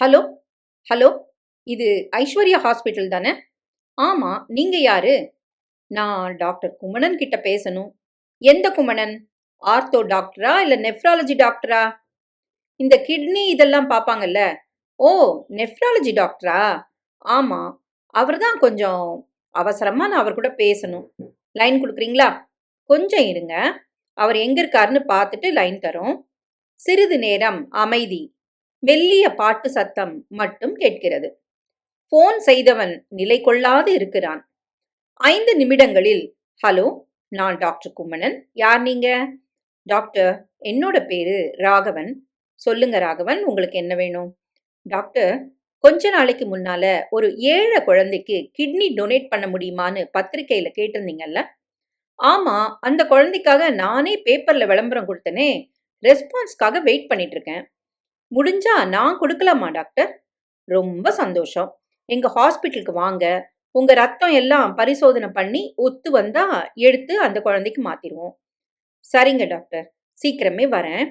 Hello? Hello? இது Aishwarya hospital தானே? ஆமாம் நீங்கள் யாரு? நான் டாக்டர் குமணன் கிட்ட பேசணும். எந்த குமணன்? ஆர்த்தோ டாக்டரா இல்லை நெஃப்ராலஜி டாக்டரா? இந்த கிட்னி இதெல்லாம் பார்ப்பாங்கல்ல ஓ நெஃப்ராலஜி டாக்டரா? ஆமாம் அவர் தான் கொஞ்சம் அவசரமாக நான் அவர் கூட பேசணும். லைன் கொடுக்குறீங்களா? கொஞ்சம் இருங்க. அவர் எங்கே இருக்காருன்னு பார்த்துட்டு லைன் தரும். சிறிது நேரம் அமைதி. மெல்லிய பாட்டு சத்தம் மட்டும் கேட்கிறது. போன் செய்தவன் நிலை கொள்ளாது இருக்கிறான். ஐந்து நிமிடங்களில் ஹலோ நான் டாக்டர் கும்மணன் யார் நீங்க? டாக்டர் என்னோட பேரு ராகவன். சொல்லுங்க ராகவன் உங்களுக்கு என்ன வேணும்? டாக்டர் கொஞ்ச நாளைக்கு முன்னால ஒரு ஏழை குழந்தைக்கு கிட்னி டொனேட் பண்ண முடியுமான்னு பத்திரிக்கையில கேட்டிருந்தீங்கல்ல? ஆமா அந்த குழந்தைக்காக நானே பேப்பர்ல விளம்பரம் கொடுத்தனே ரெஸ்பான்ஸ்க்காக வெயிட் பண்ணிட்டு இருக்கேன். முடிஞ்சா நான் கொடுக்கலாமா டாக்டர்? ரொம்ப சந்தோஷம். எங்க ஹாஸ்பிட்டலுக்கு வாங்க. உங்க ரத்தம் எல்லாம் பரிசோதனை பண்ணி ஒத்து வந்தா எடுத்து அந்த குழந்தைக்கு மாத்திருவோம். சரிங்க டாக்டர். சீக்கிரமே வரேன்.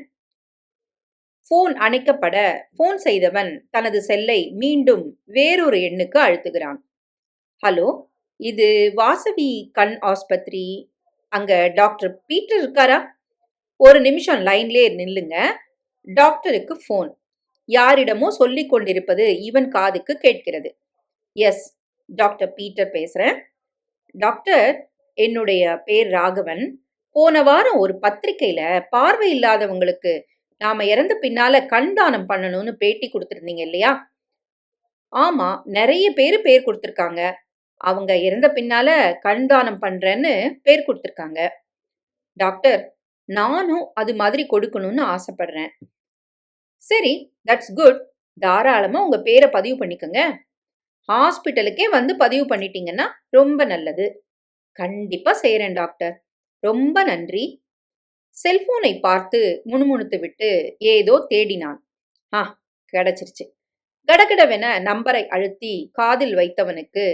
போன் அணைக்கப்பட போன் செய்தவன் தனது செல்லை மீண்டும் வேறொரு எண்ணுக்கு அழுத்துகிறான். ஹலோ இது வாசவி கண் ஆஸ்பத்திரி. அங்க டாக்டர் பீட்டர் இருக்காரா? ஒரு நிமிஷம் லைன்லே நில்லுங்க. டாக்டருக்கு ஃபோன். யாரிடமோ சொல்லிக் கொண்டிருப்பது இவன் காதுக்கு கேட்கிறது. எஸ் டாக்டர் பீட்டர் பேசுறேன். டாக்டர் என்னுடைய பேர் ராகவன். போன வாரம் ஒரு பத்திரிக்கையில பார்வை இல்லாதவங்களுக்கு நாம இறந்த பின்னால கண் தானம் பண்ணணும்னு பேட்டி கொடுத்துருந்தீங்க இல்லையா? ஆமா நிறைய பேர் பேர் கொடுத்துருக்காங்க. அவங்க இறந்த பின்னால கண் தானம் பண்றேன்னு பேர் கொடுத்துருக்காங்க. டாக்டர் நானும் அது மாதிரி கொடுக்கணும்னு ஆசைப்படுறேன். சரி தட்ஸ் குட் தாராளமாக உங்கள் பேரை பதிவு பண்ணிக்கோங்க. ஹாஸ்பிட்டலுக்கே வந்து பதிவு பண்ணிட்டீங்கன்னா ரொம்ப நல்லது. கண்டிப்பாக செய்கிறேன் டாக்டர். ரொம்ப நன்றி. செல்போனை பார்த்து முணுமுணுத்து விட்டு ஏதோ தேடினான். ஆ கிடைச்சிருச்சு. கடகடவென நம்பரை அழுத்தி காதில் வைத்தவனுக்கு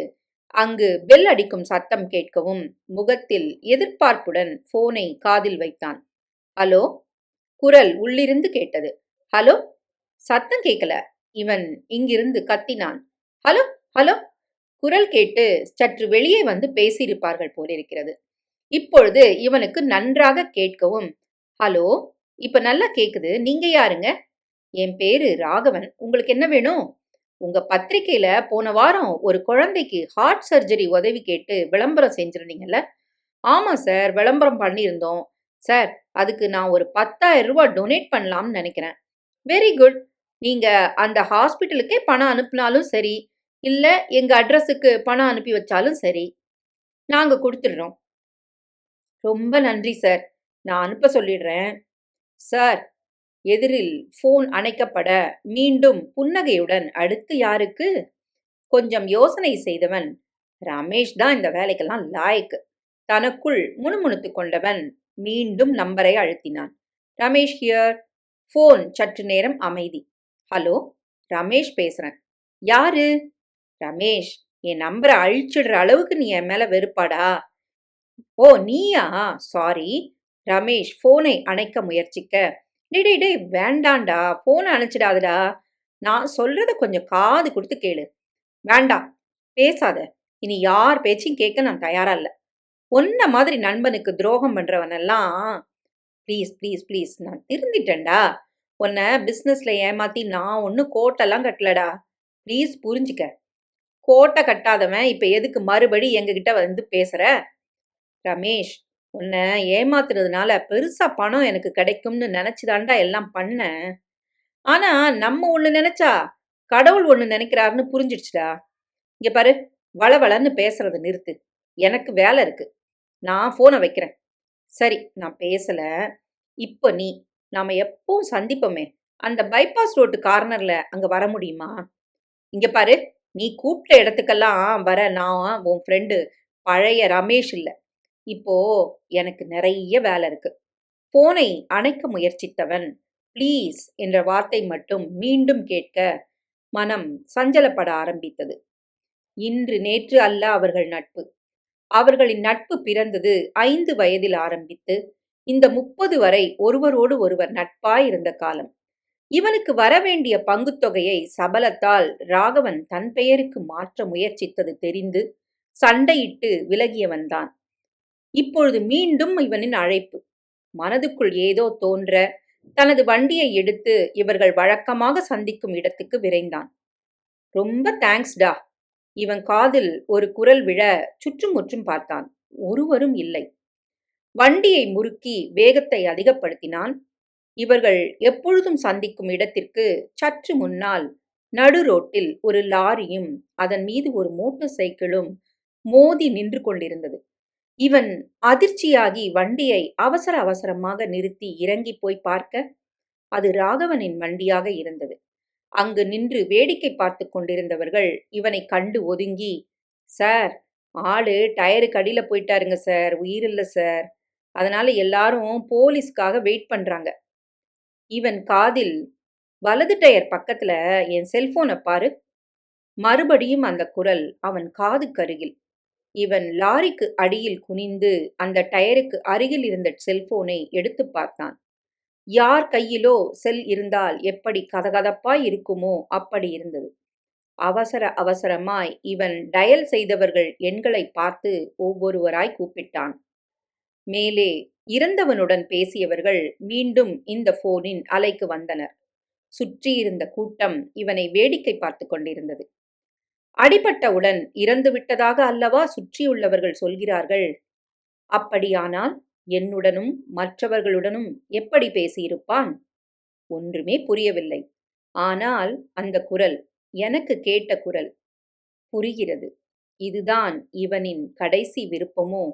அங்கு பெல் அடிக்கும் சத்தம் கேட்கவும் முகத்தில் எதிர்பார்ப்புடன் போனை காதில் வைத்தான். ஹலோ? குரல் உள்ளிருந்து கேட்டது. ஹலோ? சத்தம் கேட்கல இவன் இங்கிருந்து கத்தினான். ஹலோ? ஹலோ? குரல் கேட்டு சற்று வெளியே வந்து பேசியிருப்பார்கள் போலிருக்கிறது. இப்பொழுது இவனுக்கு நன்றாக கேட்கவும் ஹலோ? இப்ப நல்லா கேக்குது. நீங்க யாருங்க? என் பேரு ராகவன். உங்களுக்கு என்ன வேணும்? உங்க பத்திரிகையில போன வாரம் ஒரு குழந்தைக்கு ஹார்ட் சர்ஜரி உதவி கேட்டு விளம்பரம் செஞ்சிருந்தீங்கல்ல? ஆமா சார் விளம்பரம் பண்ணியிருந்தோம். சார் அதுக்கு நான் ஒரு பத்தாயிரம் ரூபாய் டொனேட் பண்ணலாம்னு நினைக்கிறேன். வெரி குட் நீங்க அந்த ஹாஸ்பிட்டலுக்கே பணம் அனுப்பினாலும் சரி இல்லை எங்க அட்ரஸுக்கு பணம் அனுப்பி வச்சாலும் சரி நாங்க கொடுத்துடுறோம். ரொம்ப நன்றி சார் நான் அனுப்ப சொல்லிடுறேன். சார் எதிரில் ஃபோன் அணைக்கப்பட மீண்டும் புன்னகையுடன் அடுத்து யாருக்கு? கொஞ்சம் யோசனை செய்தவன் ரமேஷ் தான் இந்த வேலைக்கெல்லாம் லாய்க்கு தனக்குள் முணுமுணுத்து கொண்டவன் மீண்டும் நம்பரை அழுத்தினான். ரமேஷ் ஹியர் ஃபோன் சற்று நேரம் அமைதி. ஹலோ ரமேஷ் பேசுறேன். யாரு? ரமேஷ் என் நம்பரை அழிச்சிடுற அளவுக்கு நீ என் மேல வெறுப்பாடா? ஓ நீயா? சாரி ரமேஷ் ஃபோனை அணைக்க முயற்சிக்க. டே டே வேண்டாண்டா ஃபோனை அணைச்சிடாதடா. நான் சொல்றத கொஞ்சம் காது கொடுத்து கேளு. வேண்டாம். பேசாத. இனி யார் பேச்சையும் கேட்க நான் தயாரா இல்லை. ஒன்ன மாதிரி நண்பனுக்கு துரோகம் பண்றவனெல்லாம் ப்ளீஸ் ப்ளீஸ் ப்ளீஸ். நான் திருந்திட்டேன்டா. உன்னை பிஸ்னஸில் ஏமாற்றி நான் ஒன்றும் கோட்டெல்லாம் கட்டலடா. ப்ளீஸ் புரிஞ்சுக்க. கோட்டை கட்டாதவன் இப்போ எதுக்கு மறுபடி எங்ககிட்ட வந்து பேசுகிற ரமேஷ் உன்னை ஏமாத்துறதுனால பெருசாக பணம் எனக்கு கிடைக்கும்னு நினச்சிதாண்டா எல்லாம் பண்ணேன் ஆனால் நம்ம ஒன்று நினச்சா கடவுள் ஒன்று நினைக்கிறாருன்னு புரிஞ்சிடுச்சுடா. இங்கே பாரு வளவளன்னு பேசுறத நிறுத்து. எனக்கு வேலை இருக்குது நான் ஃபோனை வைக்கிறேன். சரி நான் பேசலை. இப்போ நீ நாம எப்பவும் சந்திப்போமே அந்த பைபாஸ் ரோட்டு கார்னரில் அங்கே வர முடியுமா? இங்கே பாரு நீ கூப்பிட்ட இடத்துக்கெல்லாம் வர நான் உன் ஃப்ரெண்டு பழைய ரமேஷ் இல்லை. இப்போ எனக்கு நிறைய வேலை இருக்கு. போனை அணைக்க முயற்சித்தவன் ப்ளீஸ் என்ற வார்த்தை மட்டும் மீண்டும் கேட்க மனம் சஞ்சலப்பட ஆரம்பித்தது. இன்று நேற்று அல்ல அவர்கள் நட்பு. அவர்களின் நட்பு பிறந்தது ஐந்து வயதில் ஆரம்பித்து இந்த முப்பது வரை ஒருவரோடு ஒருவர் நட்பாய் இருந்த காலம். இவனுக்கு வரவேண்டிய பங்குத்தொகையை சபலத்தால் ராகவன் தன் பெயருக்கு மாற்ற முயற்சித்தது தெரிந்து சண்டையிட்டு விலகியவன்தான். இப்பொழுது மீண்டும் இவனின் அழைப்பு. மனதுக்குள் ஏதோ தோன்ற தனது வண்டியை எடுத்து இவர்கள் வழக்கமாக சந்திக்கும் இடத்துக்கு விரைந்தான். ரொம்ப தேங்க்ஸ்டா இவன் காதில் ஒரு குரல் விழ சுற்றுமுற்றும் பார்த்தான். ஒருவரும் இல்லை. வண்டியை முறுக்கி வேகத்தை அதிகப்படுத்தினான். இவர்கள் எப்பொழுதும் சந்திக்கும் இடத்திற்கு சற்று முன்னால் நடு ரோட்டில் ஒரு லாரியும் அதன் மீது ஒரு மோட்டார் சைக்கிளும் மோதி நின்று கொண்டிருந்தது. இவன் அதிர்ச்சியாகி வண்டியை அவசர அவசரமாக நிறுத்தி இறங்கி போய் பார்க்க அது ராகவனின் வண்டியாக இருந்தது. அங்கு நின்று வேடிக்கை பார்த்து கொண்டிருந்தவர்கள் இவனை கண்டு ஒதுங்கி சார் ஆளு டயருக்கு அடியில் போயிட்டாருங்க சார் உயிரில்ல சார். அதனால எல்லாரும் போலீஸ்க்காக வெயிட் பண்ணுறாங்க இவன் காதில் வலது டயர் பக்கத்துல என் செல்போனை பாரு. மறுபடியும் அந்த குரல் அவன் காதுக்கருகில் இவன் லாரிக்கு அடியில் குனிந்து அந்த டயருக்கு அருகில் இருந்த செல்போனை எடுத்து பார்த்தான். யார் கையிலோ செல் இருந்தால் எப்படி கதகதப்பாய் இருக்குமோ அப்படி இருந்தது. அவசர அவசரமாய் இவன் டயல் செய்தவர்கள் எண்களை பார்த்து ஒவ்வொருவராய் கூப்பிட்டான். மேலே இறந்தவனுடன் பேசியவர்கள் மீண்டும் இந்த போனின் அலைக்கு வந்தனர். சுற்றியிருந்த கூட்டம் இவனை வேடிக்கை பார்த்து கொண்டிருந்தது. அடிபட்டவுடன் இறந்து விட்டதாக அல்லவா சுற்றியுள்ளவர்கள் சொல்கிறார்கள்? அப்படியானால் என்னுடனும் மற்றவர்களுடனும் எப்படி பேசியிருப்பான்? ஒன்றுமே புரியவில்லை. ஆனால் அந்த குரல் எனக்கு கேட்ட குரல் புரிகிறது. இதுதான் இவனின் கடைசி விருப்பமோ?